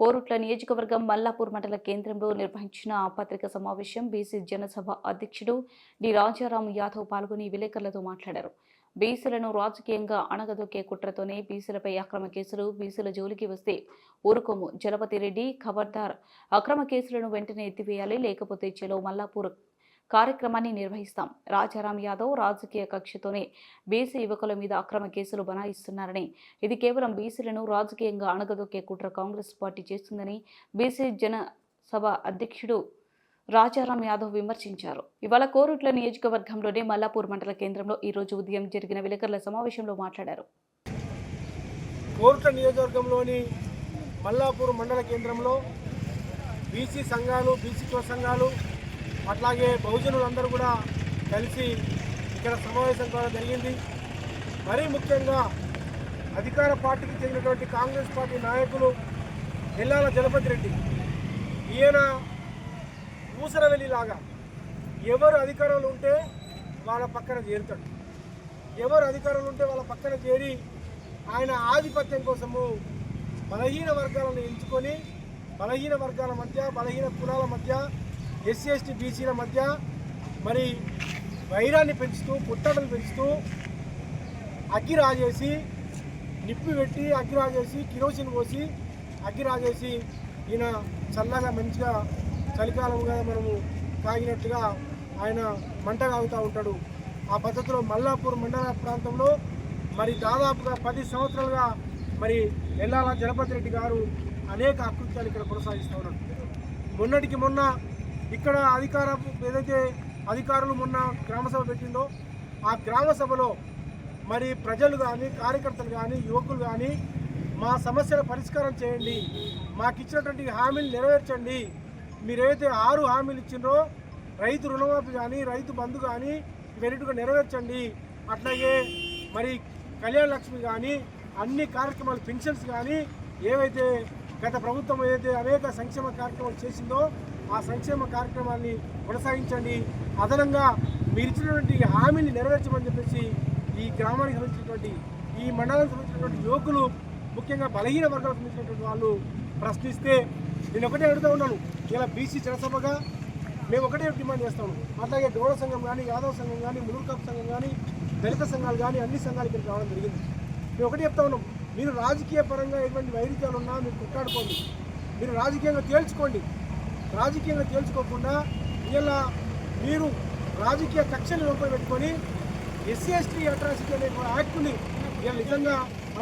కోరుట్ల నియోజకవర్గం మల్లాపూర్ మండల కేంద్రంలో నిర్వహించిన పత్రిక సమావేశం బీసీ జనసభ అధ్యక్షుడు డి. రాజారాం యాదవ్ పాల్గొని విలేకరులతో మాట్లాడారు. బీసీలను రాజకీయంగా అణగదొక్కే కుట్రతోనే బీసీలపై అక్రమ కేసులు బీసీల జోలికి వస్తే ఊరుకోము. జలపతి రెడ్డి ఖబర్దార్ అక్రమ కేసులను వెంటనే ఎత్తివేయాలి లేకపోతే చెలో మల్లాపూర్ కార్యక్రమాన్ని నిర్వహిస్తాం. రాజారాం యాదవ్ రాజకీయ కక్షతోనే బీసీ యువకుల మీద అక్రమ కేసులు బనాయిస్తున్నారని ఇది కేవలం బీసీలను రాజకీయంగా అణగదొక్కే కుట్ర కాంగ్రెస్ పార్టీ చేస్తుందని బీసీ జన సభ అధ్యక్షుడు రాజారాం యాదవ్ విమర్శించారు. ఇవాళ కోరుట్ల నియోజకవర్గంలోని మల్లాపూర్ మండల కేంద్రంలో ఈ రోజు ఉదయం జరిగిన విలేకరుల సమావేశంలో మాట్లాడారు. కోరుట్ల నియోజకవర్గంలోని మల్లాపూర్ మండల కేంద్రంలో బీసీ సంఘాలు బీసీ సంఘాలు అట్లాగే బహుజనులందరూ కూడా కలిసి ఇక్కడ సమావేశం కావడం జరిగింది. మరీ ముఖ్యంగా అధికార పార్టీకి చెందినటువంటి కాంగ్రెస్ పార్టీ నాయకులు ఎల్లాల జలపతి రెడ్డి. ఈయన ఊసరవెల్లిలాగా ఎవరు అధికారంలో ఉంటే వాళ్ళ పక్కన చేరుతాడు. ఎవరు అధికారంలో ఉంటే వాళ్ళ పక్కన చేరి ఆయన ఆధిపత్యం కోసము బలహీన వర్గాలను ఎంచుకొని బలహీన వర్గాల మధ్య బలహీన కులాల మధ్య ఎస్సీ ఎస్టీ బీసీల మధ్య మరి వైరాన్ని పెంచుతూ పుట్టడలు పెంచుతూ అగ్గి రాజేసి నిప్పి పెట్టి అగ్గి రాజేసి కిరోసిన్ పోసి అగ్గి రాజేసి ఈయన చల్లగా మంచిగా చలికాలంగా మనము తాగినట్టుగా ఆయన మంట కాగుతూ ఉంటాడు. ఆ పద్ధతిలో మల్లాపూర్ మండల ప్రాంతంలో మరి దాదాపుగా పది సంవత్సరాలుగా మరి ఎల్లాల జలపతి రెడ్డి గారు అనేక అకృత్యాలు ఇక్కడ కొనసాగిస్తూ ఉన్నారు. మొన్నటికి మొన్న ఇక్కడ అధికార ఏదైతే అధికారులు మొన్న గ్రామసభ పెట్టిందో ఆ గ్రామసభలో మరి ప్రజలు కానీ కార్యకర్తలు కానీ యువకులు కానీ మా సమస్యల పరిష్కారం చేయండి మాకు ఇచ్చినటువంటి హామీలు నెరవేర్చండి. మీరు ఆరు హామీలు ఇచ్చిండ్రో రైతు రుణమాఫీ కానీ రైతు బంధు కానీ ఇవన్నిటిగా నెరవేర్చండి. అట్లాగే మరి కళ్యాణ లక్ష్మి కానీ అన్ని కార్యక్రమాలు పెన్షన్స్ కానీ ఏవైతే గత ప్రభుత్వం ఏదైతే అనేక సంక్షేమ కార్యక్రమాలు చేసిందో ఆ సంక్షేమ కార్యక్రమాన్ని కొనసాగించండి. అదనంగా మీరు ఇచ్చినటువంటి హామీని నెరవేర్చమని చెప్పేసి ఈ గ్రామానికి సంబంధించినటువంటి ఈ మండలానికి సంబంధించినటువంటి యువకులు ముఖ్యంగా బలహీన వర్గాలకు సంబంధించినటువంటి వాళ్ళు ప్రశ్నిస్తే నేను ఒకటే అడుగుతూ ఉన్నాను. ఇలా బీసీ జనసభగా మేము ఒకటే డిమాండ్ చేస్తాము అట్లాగే గౌడ సంఘం కానీ యాదవ సంఘం కానీ మునుర్కాపు సంఘం కానీ దళిత సంఘాలు కానీ అన్ని సంఘాలు ఇక్కడికి రావడం జరిగింది. మేము ఒకటే చెప్తా ఉన్నాం. మీరు రాజకీయ పరంగా ఎటువంటి వైరుధ్యాలు ఉన్నా మీరు కొట్లాడుకోండి. మీరు రాజకీయంగా తేల్చుకోండి. రాజకీయంగా తేల్చుకోకుండా ఇలా మీరు రాజకీయ కక్షలు లోపల పెట్టుకొని ఎస్సీ ఎస్టీ అట్రాసిటీ అనే యాక్ట్ని ఇలా నిజంగా